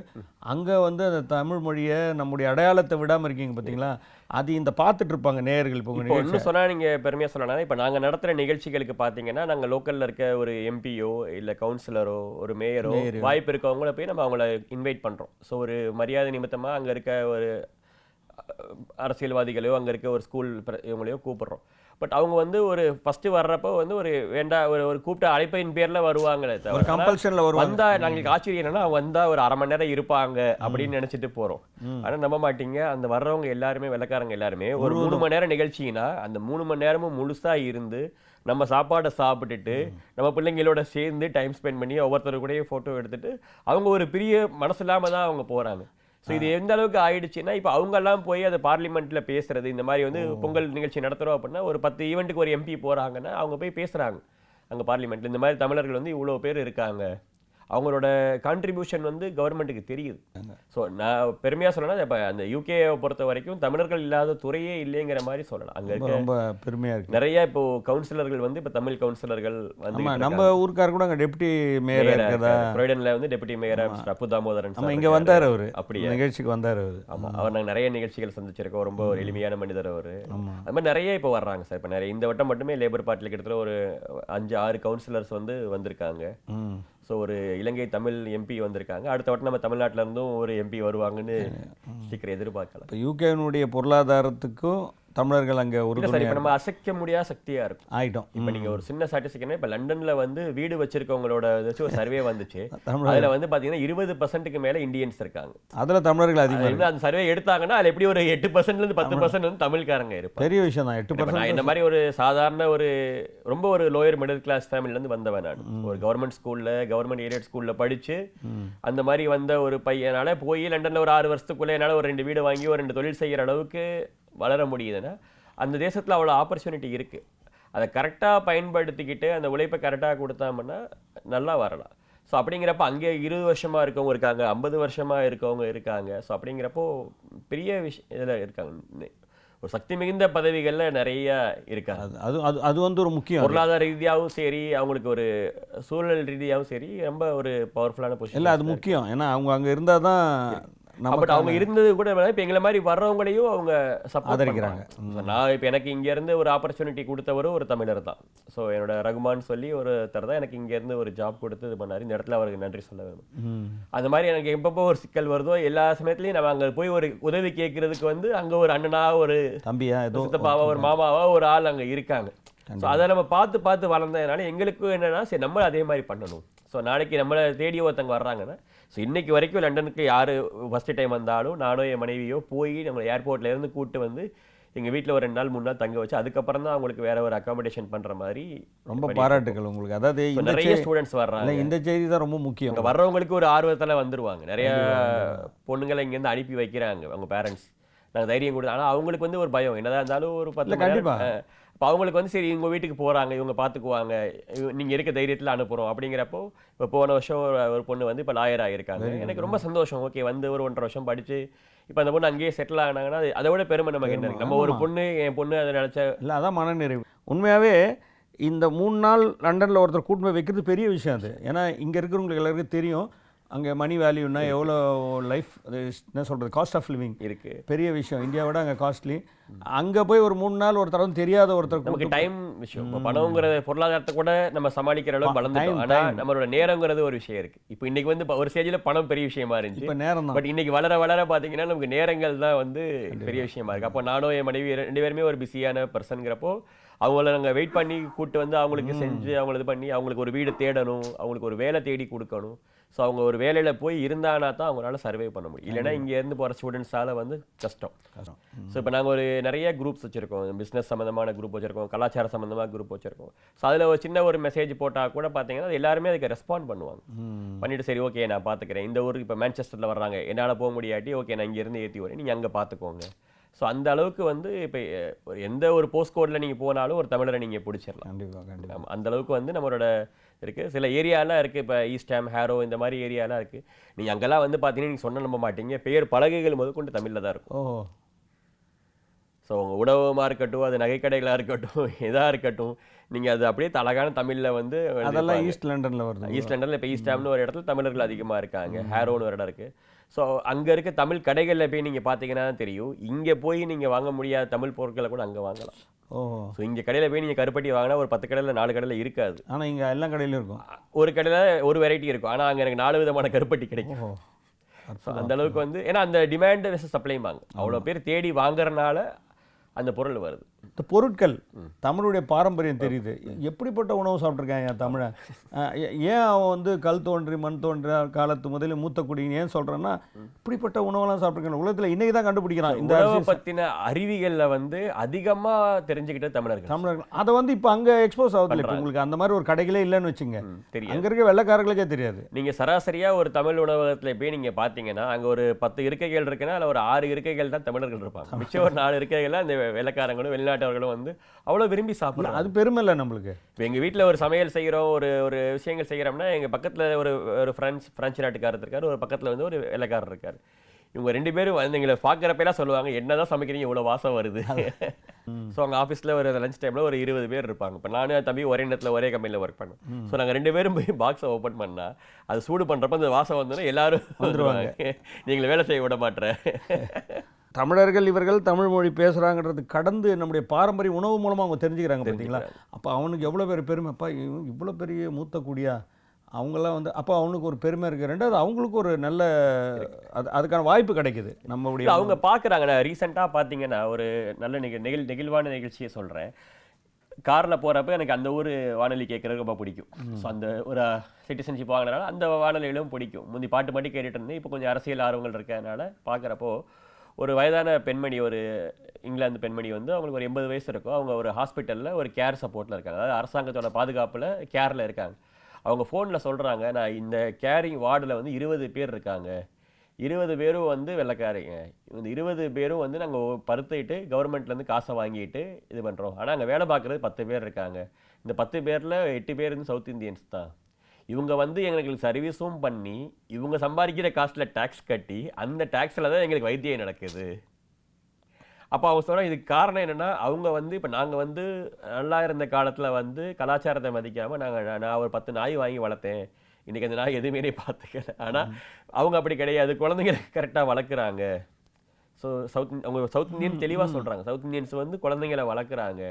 A: அங்கே வந்து அந்த தமிழ் மொழியை நம்முடைய அடையாளத்தை விடாமல் இருக்கீங்க பார்த்தீங்களா அது இந்த பார்த்துட்டு இருப்பாங்க நேயர்கள் இப்போ
B: இப்போ இன்னும் சொன்னா நீங்க பெருமையா சொல்லலாம் இப்போ நாங்க நடத்துற நிகழ்ச்சிகளுக்கு பாத்தீங்கன்னா நாங்க லோக்கல்ல இருக்க ஒரு எம்பியோ இல்ல கவுன்சிலரோ ஒரு மேயரோ வாய்ப்பு இருக்கவங்கள போய் நம்ம அவங்கள இன்வைட் பண்றோம். ஸோ ஒரு மரியாதை நிமித்தமா அங்க இருக்க ஒரு அரசியல்வாதிகளையோ அங்க இருக்க ஒரு ஸ்கூல் இவங்களையோ கூப்பிடுறோம். பட் அவங்க வந்து ஒரு ஃபர்ஸ்ட் வர்றப்போ வந்து ஒரு வேண்டா ஒரு ஒரு கூப்பிட்ட அழைப்பின் பேர்ல வருவாங்களே
A: ஒரு
B: தவிர
A: கம்பல்ஷனில் வருவாங்க.
B: வந்தா நாங்களுக்கு ஆச்சரியம் என்னன்னா வந்தா ஒரு அரை மணி நேரம் இருப்பாங்க அப்படின்னு நினைச்சிட்டு போறோம். ஆனா நம்ப மாட்டீங்க. அந்த வர்றவங்க எல்லாருமே வெள்ளக்காரங்க எல்லாருமே ஒரு மூணு மணி நேரம் நிகழ்ச்சினா அந்த மூணு மணி நேரமும் முழுசா இருந்து நம்ம சாப்பாடை சாப்பிட்டுட்டு நம்ம பிள்ளைங்களோட சேர்ந்து டைம் ஸ்பெண்ட் பண்ணி ஒவ்வொருத்தர் கூடயும் ஃபோட்டோ எடுத்துட்டு அவங்க ஒரு பெரிய மனசு இல்லாம தான் அவங்க போறாங்க. ஸோ இது எந்த அளவுக்கு ஆயிடுச்சுன்னா இப்போ அவங்கெல்லாம் போய் அதை பார்லிமெண்ட்ல பேசுறது இந்த மாதிரி வந்து பொங்கல் நிகழ்ச்சி நடத்துறோம் அப்படின்னா ஒரு பத்து ஈவெண்ட்டுக்கு ஒரு எம்பி போறாங்கன்னா அவங்க போய் பேசுறாங்க. அங்க பார்லிமெண்ட்ல இந்த மாதிரி தமிழர்கள் வந்து இவ்வளோ பேர் இருக்காங்க. அவங்களோட கான்ட்ரிபியூஷன் வந்து கவர்மெண்ட்டுக்கு தெரியுது. ஸோ நான் பெருமையாக சொல்லணும் இப்போ அந்த யூகேயை பொறுத்த வரைக்கும் தமிழர்கள் இல்லாத துறையே இல்லைங்கிற மாதிரி சொல்லலாம். அங்கே
A: ரொம்ப
B: இருக்க
A: ரொம்ப பெருமையாக இருக்கு.
B: நிறைய இப்போ கவுன்சிலர்கள் வந்து இப்போ தமிழ் கவுன்சிலர்கள் வந்து
A: ஆமாம் நம்ம ஊருக்கார் கூட அங்கே டெப்டி மேயர்
B: புரோவிடன்ல வந்து டெபுட்டி மேயரா அப்பு தாமோதரன் சார்
A: இங்கே. வந்தார் அவர்.
B: அப்படியா?
A: நிகழ்ச்சிக்கு வந்தார் அவர்.
B: ஆமா அவர் நாங்க நிறைய நிகழ்ச்சிகள் சந்திச்சிருக்கோம். ரொம்ப ஒரு எளிமையான மனிதர் அவரு. அது மாதிரி நிறைய இப்போ வர்றாங்க சார் இப்போ நிறைய இந்த வட்டம் மட்டுமே லேபர் பார்ட்டியில் கிட்டத்தட்ட ஒரு அஞ்சு ஆறு கவுன்சிலர்ஸ் வந்து வந்திருக்காங்க. ஸோ ஒரு இலங்கை தமிழ் எம்பி வந்திருக்காங்க. அடுத்த வட்டம் நம்ம தமிழ்நாட்டுல இருந்தும் ஒரு எம்பி வருவாங்கன்னு சீக்கிரம் எதிர்பார்க்கலாம்.
A: இப்போ யூகேனுடைய பொருளாதாரத்துக்கும் தமிழர்கள் அங்கே
B: இல்ல சார் இப்போ நம்ம அசைக்க முடியாத சக்தியா இருக்கும்.
A: ஆயிட்டோம்.
B: இப்போ நீங்க ஒரு சின்ன ஸ்டாட்டிஸ்டிக்னா இப்போ லண்டன்ல வந்து வீடு வச்சிருக்கவங்களோட வச்சு ஒரு சர்வே வந்துச்சு. அதுல வந்து பாத்தீங்கன்னா இருபது பர்சன்ட்டுக்கு மேல இந்தியன்ஸ் இருக்காங்க.
A: அதில் தமிழர்கள் அதிகமாக
B: அது வந்து அந்த சர்வே எடுத்தாங்கன்னா அதுல எப்படி ஒரு எட்டு பர்சன்ட்ல இருந்து பத்து பர்சன்ட் வந்து தமிழ்காரங்க இருப்பாங்க.
A: பெரிய விஷயம் தான் எட்டு பர்சன்ட்
B: இந்த மாதிரி ஒரு சாதாரண ஒரு ரொம்ப ஒரு லோயர் மிடில் கிளாஸ் ஃபேமிலில இருந்து வந்தவன் நான். ஒரு கவர்மெண்ட் ஸ்கூல்ல கவர்மெண்ட் ஏரியட் ஸ்கூல்ல படிச்சு அந்த மாதிரி வந்த ஒரு பையனால போய் லண்டன்ல ஒரு ஆறு வருஷத்துக்குள்ள என்னால ஒரு ரெண்டு வீடு வாங்கி ஒரு ரெண்டு தொழில் செய்யற அளவுக்கு வளர முடியுதுன்னா அந்த தேசத்துல அவ்வளவு ஆப்பர்ச்சுனிட்டி இருக்கு. அதை கரெக்டா பயன்படுத்திக்கிட்டு அந்த உழைப்பை கரெக்டா கொடுத்தாமன்னா நல்லா வரலாம். ஸோ அப்படிங்கிறப்ப அங்கே இருபது வருஷமா இருக்கவங்க இருக்காங்க ஐம்பது வருஷமா இருக்கவங்க இருக்காங்க. ஸோ அப்படிங்கிறப்போ பெரிய விஷயம் இதில் இருக்காங்க. ஒரு சக்தி மிகுந்த பதவிகள்ல நிறைய இருக்காங்க.
A: அது அது அது வந்து ஒரு முக்கியம்.
B: பொருளாதார ரீதியாகவும் சரி அவங்களுக்கு ஒரு சூழல் ரீதியாகவும் சரி ரொம்ப ஒரு பவர்ஃபுல்லான பொசிஷன்
A: இல்லை அது முக்கியம். ஏன்னா அவங்க அங்கே இருந்தால் தான்
B: பட் அவங்க இருந்தது கூட இப்போ எங்களை மாதிரி வர்றவங்களையும் அவங்க சப்போர்ட்
A: ஆதரிக்கிறாங்க.
B: நான் இப்போ எனக்கு இங்க இருந்து ஒரு ஆப்பர்ச்சுனிட்டி கொடுத்தவரும் ஒரு தமிழர் தான். ஸோ என்னோட ரகுமான் சொல்லி ஒருத்தர் தான் எனக்கு இங்க இருந்து ஒரு ஜாப் கொடுத்து இது பண்ணாரு. இந்த இடத்துல அவருக்கு நன்றி சொல்ல வேணும். அந்த மாதிரி எனக்கு எப்பப்போ ஒரு சிக்கல் வருதோ எல்லா சமயத்துலையும் நம்ம அங்க போய் ஒரு உதவி கேட்கறதுக்கு வந்து அங்க ஒரு அண்ணனா ஒரு
A: தம்பியா
B: சித்தப்பாவா ஒரு மாமாவா ஒரு ஆள் அங்க இருக்காங்க. ஸோ அதை நம்ம பார்த்து பார்த்து வளர்ந்ததுனால எங்களுக்கும் என்னன்னா சரி நம்ம அதே மாதிரி பண்ணணும். ஸோ நாளைக்கு நம்மளை தேடி ஒருத்தங்க வர்றாங்கன்னா ஸோ இன்னைக்கு வரைக்கும் லண்டனுக்கு யார் ஃபஸ்ட்டு டைம் வந்தாலும் நானோ என் மனைவியோ போய் நம்ம ஏர்போர்ட்ல இருந்து கூட்டு வந்து எங்க வீட்ல ஒரு ரெண்டு நாள் மூணு நாள் தங்க வச்சு அதுக்கப்புறம் தான் அவங்களுக்கு வேற ஒரு அக்காமடேஷன் பண்ற மாதிரி
A: ரொம்ப பாராட்டுகள் உங்களுக்கு. அதாவது
B: நிறைய ஸ்டூடெண்ட்ஸ் வர்றாங்க.
A: இந்த செய்தி தான் ரொம்ப முக்கியம்.
B: அங்க வர்றவங்களுக்கு ஒரு ஆர்வத்துல வந்துருவாங்க. நிறைய பொண்ணுங்களை இங்க இருந்து அனுப்பி வைக்கிறாங்க அவங்க பேரண்ட்ஸ் நாங்க தைரியம் கொடுத்து ஆனா அவங்களுக்கு வந்து ஒரு பயம். என்னதான் இருந்தாலும் ஒரு பத்து
A: இல்ல,
B: அப்ப அவங்களுக்கு வந்து சரி இவங்க வீட்டுக்கு போறாங்க இவங்க பாத்துக்குவாங்க இவ- நீங்க இருக்க தைரியத்துல அனுப்புறோம் அப்படிங்கிறப்போ இப்ப போன வருஷம் ஒரு- பொண்ணு வந்து இப்ப லாயர் ஆயிருக்காங்க. எனக்கு ரொம்ப சந்தோஷம். ஓகே வந்து ஒரு ஒன்றரை வருஷம் படிச்சு இப்ப அந்த பொண்ணு அங்கேயே செட்டில் ஆனாங்கன்னா அது- அதை விட பெருமை நமக்கு என்ன நம்ம ஒரு பொண்ணு என் பொண்ணு அதை நினைச்ச
A: இல்லை அதான் மனநிறைவு. உண்மையாகவே இந்த மூணு நாள் லண்டனில் ஒருத்தர் கூட்டு போய் வைக்கிறது பெரிய விஷயம் அது. ஏன்னா இங்கே இருக்கிறவங்களுக்கு எல்லாருக்கும் தெரியும் அங்கே மணி வேல்யூனா எவ்வளோ லைஃப் என்ன சொல்கிறது காஸ்ட் ஆஃப் லிவிங்
B: இருக்கு.
A: பெரிய விஷயம். இந்தியாவோட அங்கே காஸ்ட்லி அங்கே போய் ஒரு மூணு நாள் ஒருத்தர் வந்து தெரியாத ஒருத்தர்
B: நமக்கு டைம் விஷயம். இப்போ பணங்கிறது பொருளாதாரத்தை கூட நம்ம சமாளிக்கிற அளவுக்கு வளர்ந்துட்டோம்
A: time,
B: ஆனா
A: time.
B: நம்மளோட நேரங்கிறது ஒரு விஷயம் இருக்கு. இப்போ இன்னைக்கு வந்து ஒரு ஸ்டேஜ்ல பணம் பெரிய விஷயமா இருந்துச்சு.
A: இப்போ நேரம்
B: பட் இன்னைக்கு வளர வளர பாத்தீங்கன்னா நமக்கு நேரங்கள் தான் வந்து பெரிய விஷயமா இருக்கு. அப்போ நானும் என் மனைவி ரெண்டு பேருமே ஒரு பிஸியான பர்சன்கிறப்போ அவங்கள நாங்க வெயிட் பண்ணி கூட்டு வந்து அவங்களுக்கு செஞ்சு அவங்கள இது பண்ணி அவங்களுக்கு ஒரு வீடு தேடணும் அவங்களுக்கு ஒரு வேலை தேடி கொடுக்கணும். ஸோ அவங்க ஒரு வேலையில் போய் இருந்தானா தான் அவங்களால சர்வே பண்ண முடியும். இல்லைன்னா இங்கேருந்து போகிற ஸ்டூடெண்ட்ஸால வந்து கஷ்டம். ஸோ இப்போ நாங்கள் ஒரு நிறைய குரூப்ஸ் வச்சுருக்கோம். பிஸ்னஸ் சம்மந்தமான குரூப் வச்சுருக்கோம் கலாச்சார சம்மந்தமாக குரூப் வச்சுருக்கோம். ஸோ அதில் ஒரு சின்ன ஒரு மெசேஜ் போட்டால் கூட பார்த்தீங்கன்னா அது எல்லாருமே அதுக்கு ரெஸ்பாண்ட் பண்ணுவாங்க. பண்ணிட்டு சரி ஓகே நான் பார்த்துக்கிறேன் இந்த ஊருக்கு இப்போ மேன்செஸ்டரில் வர்றாங்க. என்னால் போக முடியாட்டி ஓகே நான் இங்கேருந்து ஏற்றி வரேன் நீங்கள் அங்கே பார்த்துக்கோங்க ஸோ அந்த அளவுக்கு வந்து இப்போ எந்த ஒரு போஸ்ட் கோடில் நீங்கள் போனாலும் ஒரு தமிழரை நீங்கள் பிடிச்சிடலாம்
A: கண்டிப்பாக கண்டிப்பாக
B: அந்த அளவுக்கு வந்து நம்மளோட இருக்கு. சில ஏரியாலாம் இருக்கு. இப்போ ஈஸ்ட் ஹாம் ஹேரோ இந்த மாதிரி ஏரியாலாம் இருக்கு. நீங்க அங்கெல்லாம் வந்து பார்த்தீங்கன்னா நீங்கள் சொன்ன நம்ப மாட்டீங்க. பேர் பலகைகள் முதற்கொண்டு தமிழில் தான் இருக்கும்.
A: ஓ
B: ஸோ உங்க உணவகமாக இருக்கட்டும் அது நகைக்கடைகளாக இருக்கட்டும் எதா இருக்கட்டும் நீங்க அது அப்படியே அழகான தமிழில் வந்து
A: அதெல்லாம் ஈஸ்ட் லண்டன்ல வருது.
B: ஈஸ்ட் லண்டனில் இப்போ ஈஸ்ட் ஹாம்னு ஒரு இடத்துல தமிழர்கள் அதிகமா இருக்காங்க. ஹேரோன்னு ஒரு இடம் இருக்கு. ஸோ அங்க இருக்க தமிழ் கடைகளில் போய் நீங்க பார்த்தீங்கன்னா தெரியும். இங்க போய் நீங்க வாங்க முடியாத தமிழ் பொருட்களை கூட அங்க வாங்கலாம்.
A: ஓ
B: ஸோ இங்க கடையில போய் நீங்க கருப்பட்டி வாங்கினா ஒரு பத்து கடையில் நாலு கடையில் இருக்காது.
A: ஆனா இங்க எல்லா கடையிலும் இருக்கும்.
B: ஒரு கடையில் ஒரு வெரைட்டி இருக்கும். ஆனா அங்க எனக்கு நாலு விதமான கருப்பட்டி கிடைக்கும். So, அந்த அளவுக்கு வந்து ஏன்னா அந்த டிமாண்ட் சப்ளைம்பாங்க அவ்வளோ பேர் தேடி வாங்குறனால அந்த பொருள் வருது.
A: இந்த பொருட்கள் தமிழுடைய பாரம்பரியம் தெரியுது. எப்படிப்பட்ட உணவு சாப்பிட்ருக்காங்க ஏ- ஏன் அவன் வந்து கல் தோன்றி மண் தோன்ற காலத்து முதலில் மூத்த குடின்னு ஏன் சொல்கிறேன்னா இப்படிப்பட்ட உணவெல்லாம் சாப்பிட்ருக்காங்க உலகத்தில் இன்னைக்கு தான் கண்டுபிடிக்கிறான் இந்த
B: பத்தின அறிவிகள்ல வந்து அதிகமா தெரிஞ்சுக்கிட்ட தமிழர்கள்.
A: தமிழர்கள். அதை வந்து இப்போ அங்கே எக்ஸ்போஸ் ஆகுது. இப்போ உங்களுக்கு அந்த மாதிரி ஒரு கடைகளே இல்லைன்னு வச்சுங்க.
B: தெரியும்
A: அங்கே இருக்க வெள்ளைக்காரர்களுக்கே தெரியாது.
B: நீங்க சராசரியா ஒரு தமிழ் உணவகத்துல போய் நீங்க பாத்தீங்கன்னா அங்க ஒரு பத்து இருக்கைகள் இருக்குன்னா அதுல ஒரு ஆறு இருக்கைகள் தான் தமிழர்கள் இருப்பாங்க. மிச்சம் ஒரு நாலு இருக்கைகள்ல அந்த வெள்ளக்காரங்களும் வெளிநாட்டவர்களும் வந்து அவ்வளவு விரும்பி சாப்பிடுறாங்க.
A: அது பெருமை இல்லை நம்மளுக்கு.
B: இப்போ எங்கள் வீட்டில் ஒரு சமையல் செய்கிறோம் ஒரு ஒரு விஷயங்கள் செய்கிறோம்னா எங்கள் பக்கத்தில் ஒரு ஒரு ஃப்ரெண்ட்ஸ் ஃப்ரெஞ்சு நாட்டுக்காரர் இருக்கார் ஒரு பக்கத்தில் வந்து ஒரு வெள்ளைக்காரர் இருக்கார். இவங்க ரெண்டு பேரும் வந்து எங்களை பார்க்குறப்பெல்லாம் சொல்லுவாங்க என்னதான் சமைக்கிறீங்க இவ்வளோ வாசம் வருது? ஸோ அவங்க ஆஃபீஸில் ஒரு லஞ்ச் டைமில் ஒரு இருபது பேர் இருப்பாங்க. இப்போ நானும் தம்பி ஒரே இடத்துல ஒரே கம்பெனியில் ஒர்க் பண்ணோம். ஸோ நாங்கள் ரெண்டு பேரும் போய் பாக்ஸை ஓப்பன் பண்ணா அது சூடு பண்ணுறப்ப அந்த வாசம் வந்தோன்னா எல்லாரும் வந்துருவாங்க. நீங்களை வேலை செய்ய விட மாட்டேன்
A: தமிழர்கள் இவர்கள் தமிழ் மொழி பேசுகிறாங்கிறது கடந்து நம்முடைய பாரம்பரிய உணவு மூலமாக அவங்க தெரிஞ்சுக்கிறாங்க பார்த்தீங்களா? அப்போ அவனுக்கு எவ்வளோ பெரிய பெருமை? அப்பா இவன் இவ்வளோ பெரிய மூத்த குடியா? அவங்கெல்லாம் வந்து அப்போ அவனுக்கு ஒரு பெருமை இருக்குது ரெண்டாவது அவங்களுக்கு ஒரு நல்ல அது அதுக்கான வாய்ப்பு கிடைக்குது நம்மளுடைய
B: அவங்க பார்க்குறாங்க நான் ரீசெண்டாக பார்த்தீங்கன்னா ஒரு நல்ல நிகழ் நெகிழ் நெகிழ்வான நிகழ்ச்சியை சொல்கிறேன் காரில் போகிறப்ப எனக்கு அந்த ஊர் வானொலி கேட்குறது ரொம்ப பிடிக்கும். ஸோ அந்த ஒரு சிட்டிசன்ஷிப் வாங்கினால அந்த வானொலியிலும் பிடிக்கும். முந்தி பாட்டு மட்டும் கேட்டுட்டு இருந்தேன். இப்போ கொஞ்சம் அரசியல் ஆர்வங்கள் இருக்கறனால பார்க்குறப்போ ஒரு வயதான பெண்மணி ஒரு இங்கிலாந்து பெண்மணி வந்து அவங்களுக்கு ஒரு எண்பது வயசு இருக்கும். அவங்க ஒரு ஹாஸ்பிட்டலில் ஒரு கேர் சப்போர்ட்டில் இருக்காங்க. அதாவது அரசாங்கத்தோட பாதுகாப்பில் கேரில் இருக்காங்க. அவங்க ஃபோனில் சொல்கிறாங்க நான் இந்த கேரிங் வார்டில் வந்து இருபது பேர் இருக்காங்க. இருபது பேரும் வந்து வெள்ளக்காரங்க. இந்த இருபது பேரும் வந்து நாங்கள் பருத்திட்டு கவர்மெண்ட்லேருந்து காசை வாங்கிட்டு இது பண்ணுறோம் ஆனால் அங்கே வேலை பார்க்குறது பத்து பேர் இருக்காங்க. இந்த பத்து பேரில் எட்டு பேர் வந்து சவுத் இந்தியன்ஸ் தான். இவங்க வந்து எங்களுக்கு சர்வீஸும் பண்ணி இவங்க சம்பாதிக்கிற காசில் டேக்ஸ் கட்டி அந்த டேக்ஸில் தான் எங்களுக்கு வைத்தியம் நடக்குது. அப்போ அவங்க சொல்ற இதுக்கு காரணம் என்னன்னா அவங்க வந்து இப்போ நாங்கள் வந்து நல்லா இருந்த காலத்தில் வந்து கலாச்சாரத்தை மதிக்காமல் நாங்கள் நான் ஒரு பத்து நாய் வாங்கி வளர்த்தேன். இன்னைக்கு அந்த நாய் எதுவுமே பார்த்துக்கல. ஆனால் அவங்க அப்படி கிடையாது. குழந்தைங்களை கரெக்டாக வளர்க்குறாங்க. ஸோ சவுத் அவங்க சவுத் இந்தியன் தெளிவாக சொல்கிறாங்க சவுத் இந்தியன்ஸ் வந்து குழந்தைங்களை வளர்க்குறாங்க.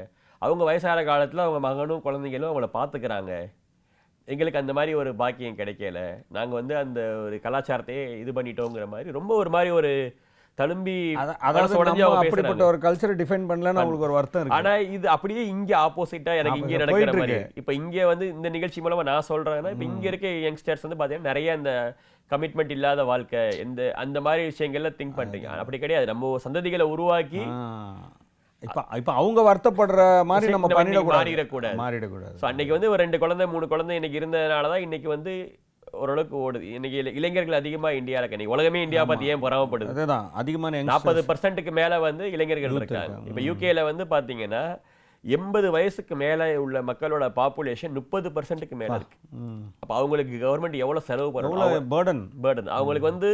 B: அவங்க வயசான காலத்தில் அவங்க மகனும் குழந்தைங்களும் அவங்கள பார்த்துக்கிறாங்க. எங்களுக்கு அந்த மாதிரி ஒரு பாக்கியம் கிடைக்கல. நாங்கள் வந்து அந்த ஒரு கலாச்சாரத்தையே இது பண்ணிட்டோங்கிற மாதிரி ரொம்ப ஒரு மாதிரி ஒரு தழும்பி
A: அப்படிப்பட்ட. ஒரு கல்ச்சரை டிஃபைன் பண்ணலன்னு அவங்களுக்கு ஒரு வருத்தம் இருக்கு.
B: ஆனா இது அப்படியே இங்க ஆப்போசிட்டா எனக்கு இங்க நடக்கிற மாதிரி. இப்ப இங்க வந்து இந்த நிகழ்ச்சி மூலமா நான் சொல்றேன்னா இப்ப இங்க இருக்க யங்ஸ்டர்ஸ் வந்து பாத்தீங்கன்னா நிறைய இந்த கமிட்மெண்ட் இல்லாத வாழ்க்கை எந்த அந்த மாதிரி விஷயங்கள்ல திங்க் பண்றீங்க அப்படி கிடையாது. நம்ம சந்ததிகளை உருவாக்கி.
A: இப்ப இப்ப அவங்க வருத்தப்படுற மாதிரி நம்ம பண்ணிடக்கூடாது.
B: மாறிடக்கூடாது.
A: மாறிடக்கூடாது.
B: ஸோ அன்னைக்கு வந்து ஒரு ரெண்டு குழந்தை மூணு குழந்தை இன்னைக்கு இருந்ததுனால தான் இன்னைக்கு வந்து ஓரளவுக்கு ஓடுது. இன்னைக்கு இளை- இளைஞர்கள் அதிகமா இந்தியா இருக்கு உலகமே இந்தியா பார்த்து ஏன் பொறாமப்படுது?
A: அதேதான் அதிகமான.
B: நாற்பது பர்சன்ட்டுக்கு மேல வந்து இளைஞர்கள் இருக்காங்க. இப்போ யூகேல வந்து பாத்தீங்கன்னா எண்பது வயசுக்கு மேல உள்ள மக்களோட பாப்புலேஷன் முப்பது பர்சன்ட்டுக்கு மேல இருக்கு. அப்ப அவங்களுக்கு கவர்மெண்ட் எவ்வளவு செலவு
A: எவ்வளவு burden?
B: பேர்டன் அவங்களுக்கு வந்து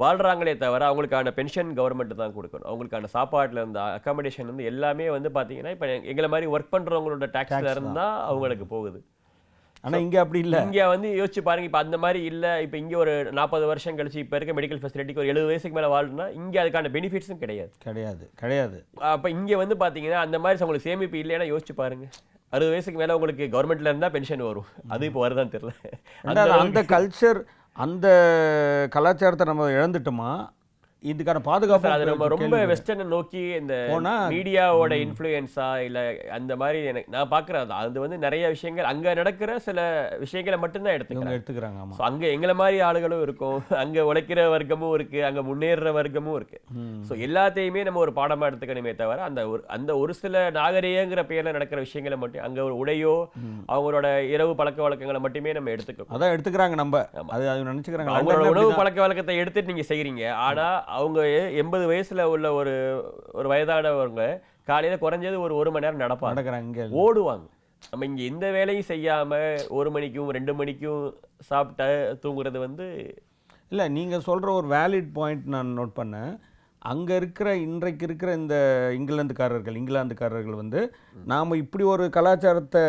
B: வாழ்றாங்களே தவிர அவங்களுக்கான பென்ஷன் கவர்மெண்ட் தான் கொடுக்கணும். அவங்களுக்கான சாப்பாட்டுல இருந்து அகாமடேஷன் வந்து எல்லாமே வந்து பாத்தீங்கன்னா இப்ப எங்களை மாதிரி ஒர்க் பண்றவங்களோட டாக்ஸ்ல இருந்தா அவங்களுக்கு போகுது.
A: ஆனா இங்க அப்படி இல்ல.
B: இங்க வந்து யோசிச்சு பாருங்க இப்ப அந்த மாதிரி இல்ல. இப்ப இங்க ஒரு நாற்பது வருஷம் கழிச்சு இப்ப இருக்க மெடிக்கல் ஃபெசிலிட்டிக்கு ஒரு எழுபது வயசுக்கு மேல வாழ்னா இங்க அதுக்கான பெனிஃபிட்ஸும் கிடையாது.
A: கிடையாது கிடையாது.
B: அப்ப இங்க வந்து பாத்தீங்கன்னா அந்த மாதிரி உங்களுக்கு சேமிப்பு இல்லைன்னா யோசிச்சு பாருங்க. அறுபது வயசுக்கு மேல உங்களுக்கு கவர்மெண்ட்ல இருந்தா பென்ஷன் வரும். அது இப்போ வருதான்னு தெரியல. அந்த
A: கல்ச்சர் அந்த கலாச்சாரத்தை நம்ம இழந்துட்டோமா? இதுக்கான பாதுகாப்பு
B: அது நம்ம ரொம்ப. வெஸ்டர்னை நோக்கி இந்த மீடியாவோட இன்ஃப்ளூயன்ஸா இல்ல அந்த மாதிரி எனக்கு நான் பார்க்குறேன் அது வந்து நிறைய விஷயங்கள் அங்க நடக்கிற சில விஷயங்களை மட்டும்தான்
A: எடுத்துக்கிறாங்க ஆமா.
B: ஸோ அங்க எங்களை மாதிரி ஆளுகளும் இருக்கும். அங்க உழைக்கிற வர்க்கமும் இருக்கு. அங்க முன்னேறுற வர்க்கமும் இருக்கு. ஸோ எல்லாத்தையுமே நம்ம ஒரு பாடமா எடுத்துக்கணுமே தவிர அந்த ஒரு அந்த ஒரு சில நாகரிகங்கிற பேர்ல நடக்கிற விஷயங்களை மட்டும் அங்க ஒரு உடையோ அவங்களோட இரவு பழக்க வழக்கங்களை மட்டுமே நம்ம எடுத்துக்கணும்.
A: அதான் எடுத்துக்கிறாங்க நம்ம. அது அது நினைச்சுக்கிறாங்க.
B: அவங்களோட உணவு. பழக்க வழக்கத்தை எடுத்துட்டு நீங்க செய்றீங்க. ஆனா அவங்க எண்பது வயசுல உள்ள ஒரு ஒரு வயதானவங்க காலையில குறைஞ்சது ஒரு ஒரு மணி நேரம் நடப்பாங்க.
A: நடக்கிறாங்க
B: ஓடுவாங்க. நம்ம இங்க எந்த வேலையும் செய்யாம ஒரு மணிக்கும் ரெண்டு மணிக்கும் சாப்பிட்ட தூங்குறது வந்து
A: இல்லை நீங்கள் சொல்கிற ஒரு வேலிட் பாயிண்ட் நான் நோட் பண்ணேன். அங்கே இருக்கிற இன்றைக்கு இருக்கிற இந்த இங்கிலாந்துக்காரர்கள் இங்கிலாந்துக்காரர்கள் வந்து நாம் இப்படி ஒரு கலாச்சாரத்தை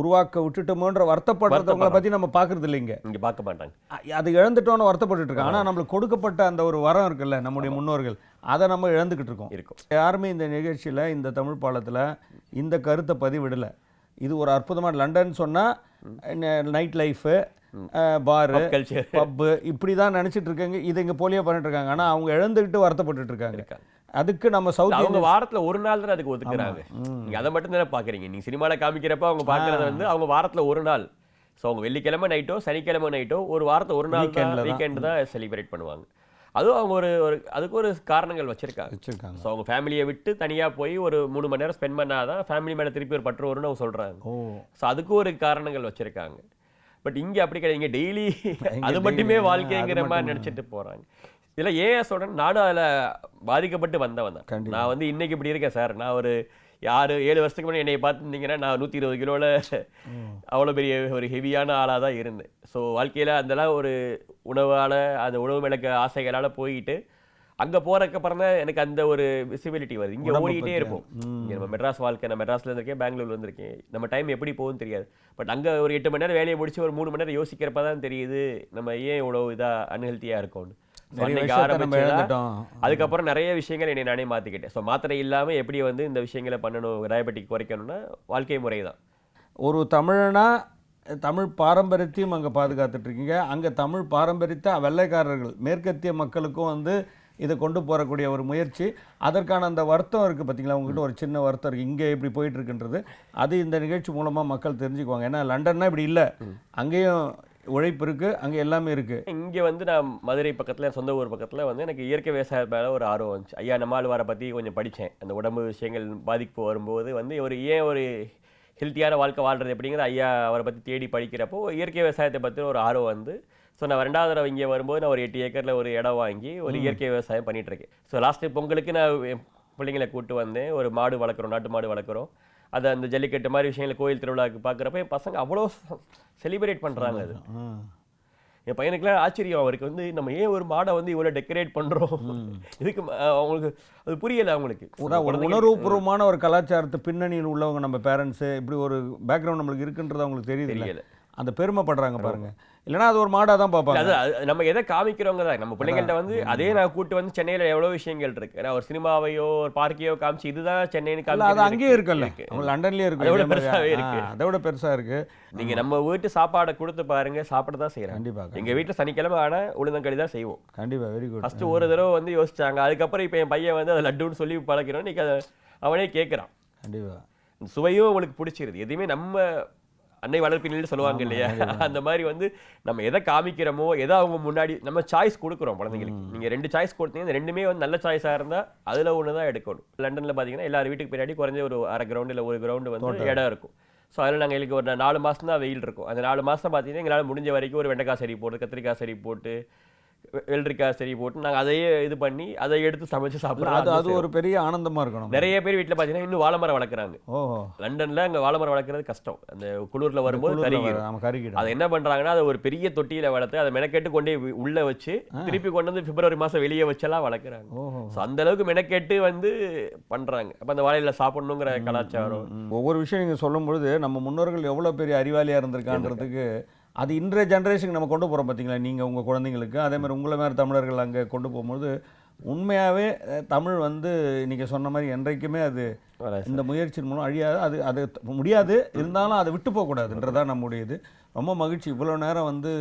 A: உருவாக்க விட்டுட்டோமோன்ற வருத்தப்படுறவங்களை பற்றி நம்ம பார்க்கறது இல்லைங்க.
B: இங்க பார்க்க மாட்டாங்க.
A: அது இழந்துட்டோன்னு வருத்தப்பட்டுட்டு இருக்கோம் ஆனால் நம்மளுக்கு கொடுக்கப்பட்ட அந்த ஒரு வரம் இருக்குல்ல நம்முடைய முன்னோர்கள் அதை நம்ம இழந்துக்கிட்டு இருக்கோம்.
B: இருக்கும்.
A: யாருமே இந்த நிகழ்ச்சியில் இந்த தமிழ் பாலத்தில் இந்த கருத்தை பதிவிடலை. இது ஒரு அற்புதமான லண்டன் சொன்னால் night life bar
B: culture
A: pub இப்படி தான் நினச்சிட்டு இருக்காங்க. இது இங்கே போலியோ பண்ணிட்டு இருக்காங்க. ஆனால் அவங்க இழந்துக்கிட்டு வருத்தப்பட்டுட்டு இருக்காங்க. அதுக்கு நம்ம சவுத்
B: அவங்க வாரத்துல ஒரு நாள் தான் அதுக்கு ஒதுக்குறாங்க. நீங்க அதை மட்டும் தானே பாக்குறீங்க. நீங்க சினிமால காமிக்கிறப்ப அவங்க பாக்குறத வந்து அவங்க வாரத்துல ஒரு நாள். சோ அவங்க வெள்ளிக்கிழமை நைட்டோ சனிக்கிழமை நைட்டோ ஒரு வாரத்துல ஒரு நாள். வீக்கெண்ட் தான். செலிப்ரேட் பண்ணுவாங்க. அதுவும் அவங்க ஒரு ஒரு அதுக்கு ஒரு காரணங்கள் வச்சிருக்காங்க.
A: வச்சுருக்காங்க.
B: ஸோ அவங்க ஃபேமிலியை விட்டு தனியா போய் ஒரு மூணு மணி நேரம் ஸ்பெண்ட் பண்ணாதான் ஃபேமிலி மேல திருப்பி ஒரு பற்று வரும்னு அவங்க சொல்றாங்க.
A: ஓ.
B: ஸோ அதுக்கு ஒரு காரணங்கள் வச்சிருக்காங்க. பட் இங்க அப்படி கிடையாது. இங்க டெய்லி அது மட்டுமே வாழ்க்கைங்கிற மாதிரி. நினைச்சிட்டு போறாங்க. இதுல ஏன் சொல்றேன் நானும் அதுல பாதிக்கப்பட்டு வந்தவன் தான். நான் வந்து இன்னைக்கு இப்படி இருக்கேன் சார். நான் ஒரு ஆறு ஏழு வருஷத்துக்கு முன்னாடி என்னை பார்த்துருந்தீங்கன்னா நான் நூற்றி இருபது கிலோவில் அவ்வளோ பெரிய ஒரு ஹெவியான ஆளாக தான் இருந்தேன். ஸோ வாழ்க்கையில் அதெல்லாம் ஒரு உணவால் அந்த உணவு மிளக்க ஆசைகளால் போயிட்டு அங்கே போகிறதுக்கப்புறம் தான் எனக்கு அந்த ஒரு விசிபிலிட்டி வருது. இங்கே? இருப்போம். இங்கே நம்ம மெட்ராஸ் வாழ்க்கை நான் மெட்ராஸ்ல இருந்திருக்கேன் பெங்களூர்ல இருந்திருக்கேன். நம்ம டைம் எப்படி போகும்னு தெரியாது. பட் அங்கே ஒரு எட்டு மணி நேரம் வேலையை முடிச்சு ஒரு மூணு மணி நேரம் யோசிக்கிறப்ப தான் தெரியுது நம்ம ஏன் இவ்வளோ இதாக அன்ஹெல்த்தியாக இருக்கோம்னு. அதுக்கப்புறம் நிறைய விஷயங்கள் என்னை நானே மாற்றிக்கிட்டேன் ஸோ மாத்திரை இல்லாமல் எப்படி வந்து இந்த விஷயங்களை பண்ணணும் டயபெட்டிக் குறைக்கணும்னா வாழ்க்கை முறை தான்
A: ஒரு தமிழனா தமிழ் பாரம்பரியத்தையும் அங்கே பாதுகாத்துட்டு இருக்கீங்க. அங்கே தமிழ் பாரம்பரியத்தை வெள்ளைக்காரர்கள் மேற்கத்திய மக்களுக்கும் வந்து இதை கொண்டு போகக்கூடிய ஒரு முயற்சி. அதற்கான அந்த வருத்தம் இருக்குது பார்த்தீங்களா உங்ககிட்ட ஒரு சின்ன வருத்தம் இருக்குது இங்கே இப்படி போயிட்டு இருக்குன்றது. அது இந்த நிகழ்ச்சி மூலமாக மக்கள் தெரிஞ்சுக்குவாங்க. ஏன்னா லண்டன்னா இப்படி இல்லை. அங்கேயும் உழைப்பு இருக்குது அங்கே எல்லாமே இருக்குது
B: இங்கே வந்து நான் மதுரை பக்கத்தில் சொந்த ஊர் பக்கத்தில் வந்து எனக்கு இயற்கை விவசாய மேலே ஒரு ஆர்வம் வந்துச்சு. ஐயா நம்மாழ்வாரை பற்றி கொஞ்சம் படித்தேன் அந்த உடம்பு விஷயங்கள் பாதிப்பு வரும்போது வந்து ஒரு ஏன் ஒரு ஹெல்த்தியான வாழ்க்கை வாழ்றது எப்படிங்கிற ஐயா அவரை பற்றி தேடி படிக்கிறப்போ இயற்கை விவசாயத்தை பற்றி ஒரு ஆர்வம் வந்து ஸோ நான் ரெண்டாவது தடவை இங்கே வரும்போது நான் ஒரு எட்டு ஏக்கரில் ஒரு இடம் வாங்கி ஒரு இயற்கை விவசாயம் பண்ணிட்டு இருக்கேன். ஸோ லாஸ்ட் பொங்கலுக்கு நான் பிள்ளைங்களை கூட்டு வந்தேன். ஒரு மாடு வளர்க்குறோம் நாட்டு மாடு வளர்க்குறோம். அது அந்த ஜல்லிக்கட்டு மாதிரி விஷயங்களை கோயில் திருவிழாவுக்கு பார்க்குறப்ப என் பசங்க அவ்வளோ செலிப்ரேட் பண்ணுறாங்க அது. என் பையனுக்குலாம் ஆச்சரியம் அவருக்கு வந்து நம்ம ஏன் ஒரு மாடை வந்து இவ்வளோ டெக்கரேட் பண்றோம்? இதுக்கு அவங்களுக்கு அது புரியல அவங்களுக்கு.
A: உணர்வுபூர்வமான ஒரு கலாச்சாரத்து பின்னணியில் உள்ளவங்க நம்ம பேரண்ட்ஸு இப்படி ஒரு பேக்ரவுண்ட் நம்மளுக்கு இருக்குன்றது அவங்களுக்கு தெரியுது
B: தெரியல.
A: அந்த பெருமைப்படுறாங்க பாருங்க. இல்லைன்னா அது ஒரு மாடாக தான் பார்ப்பாங்க.
B: அது நம்ம எதை காமிக்கிறவங்க தான். நம்ம பிள்ளைங்கள்ட்ட வந்து அதே நான் கூட்டு வந்து சென்னையில எவ்வளவு விஷயங்கள் இருக்கு. நான் ஒரு சினிமாவையோ ஒரு பார்க்கையோ காமிச்சு இதுதான் சென்னைன்னு
A: இல்ல அது அங்கேயே இருக்குல்ல.
B: இருக்கு.
A: அவங்க லண்டன்லயே இருக்கு.
B: அதை விட
A: இதே மாதிரி.
B: பெருசாவே இருக்கு.
A: அதை விட பெருசா இருக்கு.
B: நீங்க நம்ம வீட்டு சாப்பாடை கொடுத்து பாருங்க சாப்பிட தான் செய்யறாங்க.
A: கண்டிப்பா
B: எங்க வீட்டுல சனிக்கிழமை ஆனா உளுந்தங்களி தான் செய்வோம்.
A: கண்டிப்பா வெரி குட்
B: ஃபர்ஸ்ட் ஒரு தடவை வந்து யோசிச்சாங்க. அதுக்கப்புறம் இப்போ என் பையன் வந்து அதை லட்டுன்னு சொல்லி பழக்கிறோம். அதை அவனே கேட்குறான்
A: கண்டிப்பா.
B: சுவையும் அவங்களுக்கு பிடிச்சிருது. எதுவுமே நம்ம அன்னை வளர்ப்பினில் சொல்லுவாங்க இல்லையா? அந்த மாதிரி வந்து நம்ம எதை காமிக்கிறோமோ எதை அவங்க முன்னாடி நம்ம சாய்ஸ் கொடுக்குறோம் குழந்தைங்களுக்கு நீங்க ரெண்டு சாய்ஸ் கொடுத்தீங்க அந்த ரெண்டுமே வந்து நல்ல சாய்ஸாக இருந்தா அதுல ஒன்று தான் எடுக்கணும். லண்டன்ல பாத்தீங்கன்னா எல்லார் வீட்டுக்கு பின்னாடி குறைஞ்ச ஒரு அரை கிரவுண்ட் இல்ல ஒரு கிரவுண்டு வந்து இடம் இருக்கும். ஸோ அதில் நாங்கள் எங்களுக்கு ஒரு நாலு மாசம் தான் வெயில் இருக்கும். அந்த நாலு மாசம் பார்த்தீங்கன்னா எங்களால் முடிஞ்ச வரைக்கும் ஒரு வெண்டைக்காய் சரி போட்டு கத்திரிக்காய் சரி போட்டு வெள்ளரிக்காய் சரி போட்டு நாங்கள் அதையே இது பண்ணி அதை எடுத்து சமைச்சு சாப்பிடுறோம்
A: அது அது ஒரு பெரிய ஆனந்தமா இருக்கணும்.
B: நிறைய பேர் வீட்டில் பார்த்தீங்கன்னா இன்னும் வாழை மரம் வளர்க்குறாங்க லண்டன்ல அங்க வாழைமரம் வளர்க்கறது கஷ்டம். அந்த குளிர்ல வரும்போது கருகிடும். அதை என்ன பண்றாங்கன்னா அதை ஒரு பெரிய தொட்டியில வளர்த்து அதை மெனக்கெட்டு கொண்டு உள்ள வச்சு திருப்பி கொண்டு வந்து பிப்ரவரி மாசம் வெளியே வச்செல்லாம் வளர்க்குறாங்க. ஸோ அந்த அளவுக்கு மெனக்கெட்டு வந்து பண்றாங்க. அப்ப அந்த வாழையில சாப்பிடணுங்கிற கலாச்சாரம்.
A: ஒவ்வொரு விஷயம் நீங்க சொல்லும் பொழுது நம்ம முன்னோர்கள் எவ்வளவு பெரிய அறிவாளியா இருந்திருக்கான்றதுக்கு அது இன்றைய ஜெனரேஷனுக்கு நம்ம கொண்டு போறோம் பார்த்தீங்களா நீங்க உங்க குழந்தைங்களுக்கு. அதே மாதிரி உங்களை மாதிரி தமிழர்கள் அங்க கொண்டு போகும்போது உண்மையாவே அஹ், தமிழ் வந்து நீங்க சொன்ன மாதிரி என்றைக்குமே அது. இந்த முயற்சியின் மூலம் அழியாது. அது அது முடியாது. இருந்தாலும் அதை விட்டு போகக்கூடாதுன்றதான் நம்முடைய இது ரொம்ப மகிழ்ச்சி. இவ்வளோ நேரம் வந்து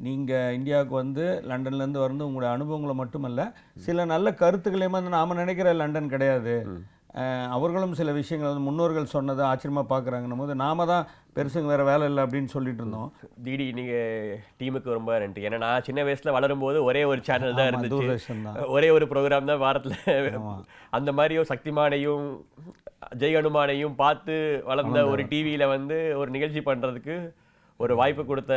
A: நீங்கள் இந்தியாவுக்கு வந்து லண்டன்லேருந்து வந்து உங்களுடைய அனுபவங்களை மட்டுமல்ல சில நல்ல கருத்துக்களையும் வந்து நாம் நினைக்கிற லண்டன் கிடையாது. அவர்களும் சில விஷயங்கள் வந்து முன்னோர்கள் சொன்னதை ஆச்சரியமாக பார்க்குறாங்கன்னும் போது நாம தான் பெருசுங்க வேறு வேலை இல்லை அப்படின்னு சொல்லிட்டு இருந்தோம்.
B: டிடி நீங்க டீமுக்கு ரொம்ப நன்றி. ஏன்னா நான் சின்ன வயசுல வளரும்போது ஒரே ஒரு சேனல் தான் இருந்துச்சு. ஒரே ஒரு ப்ரோக்ராம் தான் வாரத்துல. அந்த மாதிரி ஒரு சக்திமானையும் ஜெய் ஹனுமானையும் பார்த்து வளர்ந்த ஒரு டிவியில வந்து ஒரு நிகழ்ச்சி பண்றதுக்கு ஒரு வாய்ப்பு கொடுத்த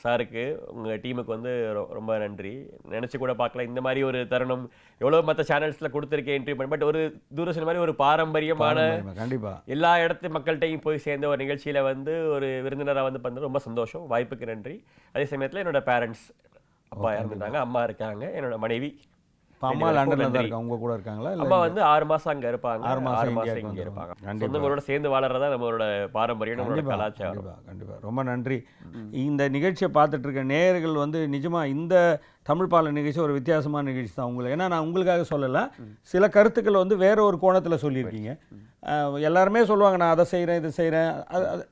B: சாருக்கு உங்க டீமுக்கு வந்து ரொ- ரொம்ப நன்றி. நினைச்சு கூட பார்க்கல இந்த மாதிரி ஒரு தருணம் எவ்வளவு மற்ற சேனல்ஸ்ல கொடுத்துருக்கேன் என்ட்ரி பண்ணி பட் ஒரு தூரதர்ஷன் மாதிரி ஒரு பாரம்பரியமான
A: கண்டிப்பாக
B: எல்லா இடத்து மக்கள்கிட்டையும் போய் சேர்ந்த ஒரு நிகழ்ச்சியில வந்து ஒரு விருந்தினரா வந்து பண்ணது ரொம்ப சந்தோஷம் வாய்ப்புக்கு நன்றி. அதே சமயத்துல என்னோட பேரண்ட்ஸ் அப்பா இறந்துட்டாங்க அம்மா இருக்காங்க என்னோட மனைவி
A: அம்மா லண்டனில் தான் இருக்காங்க உங்க கூட இருக்காங்களா? இல்லை
B: அம்மா வந்து ஆறு மாசம் அங்க இருப்பாங்க.
A: ஆறு மாசம்
B: மாசம் இங்க. இருப்பாங்க. சொந்தங்களோட சேர்ந்து வாழறதா நம்மளோட பாரம்பரியம் நம்மளோட கலாச்சாரம்.
A: கண்டிப்பா கண்டிப்பா. ரொம்ப நன்றி. இந்த நிகழ்ச்சியை பார்த்துட்டு இருக்க நேயர்கள் வந்து நிஜமா இந்த தமிழ் பால நிகழ்ச்சி ஒரு வித்தியாசமான நிகழ்ச்சி தான் உங்களுக்கு. ஏன்னா நான் உங்களுக்காக சொல்லலை. சில கருத்துக்கள் வந்து வேற ஒரு கோணத்தில் சொல்லியிருக்கீங்க. எல்லாருமே சொல்லுவாங்க நான் அதை செய்கிறேன் இதை செய்கிறேன்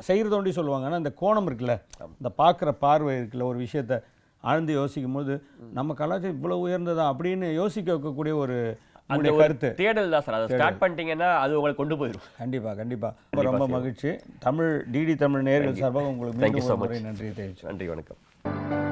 A: செய்கிறது ஒண்டி சொல்லுவாங்க. ஆனால் இந்த கோணம் இருக்குல்ல இந்த பார்க்குற பார்வை இருக்குல்ல ஒரு விஷயத்த ஆழ்ந்து யோசிக்கும் போது நம்ம கலாச்சாரம் இவ்வளவு உயர்ந்ததா அப்படின்னு யோசிக்க வைக்கக்கூடிய ஒரு உங்களுடைய கருத்து.
B: தேடல் தான் சார். அதை ஸ்டார்ட் பண்ணிட்டீங்கன்னா அது உங்களை கொண்டு போயிடும்.
A: கண்டிப்பா கண்டிப்பா. ரொம்ப மகிழ்ச்சி. தமிழ் டிடி தமிழ் நேயர்கள் சார்பாக உங்களுக்கு நன்றியை தெரிவிச்சு
B: நன்றி வணக்கம்.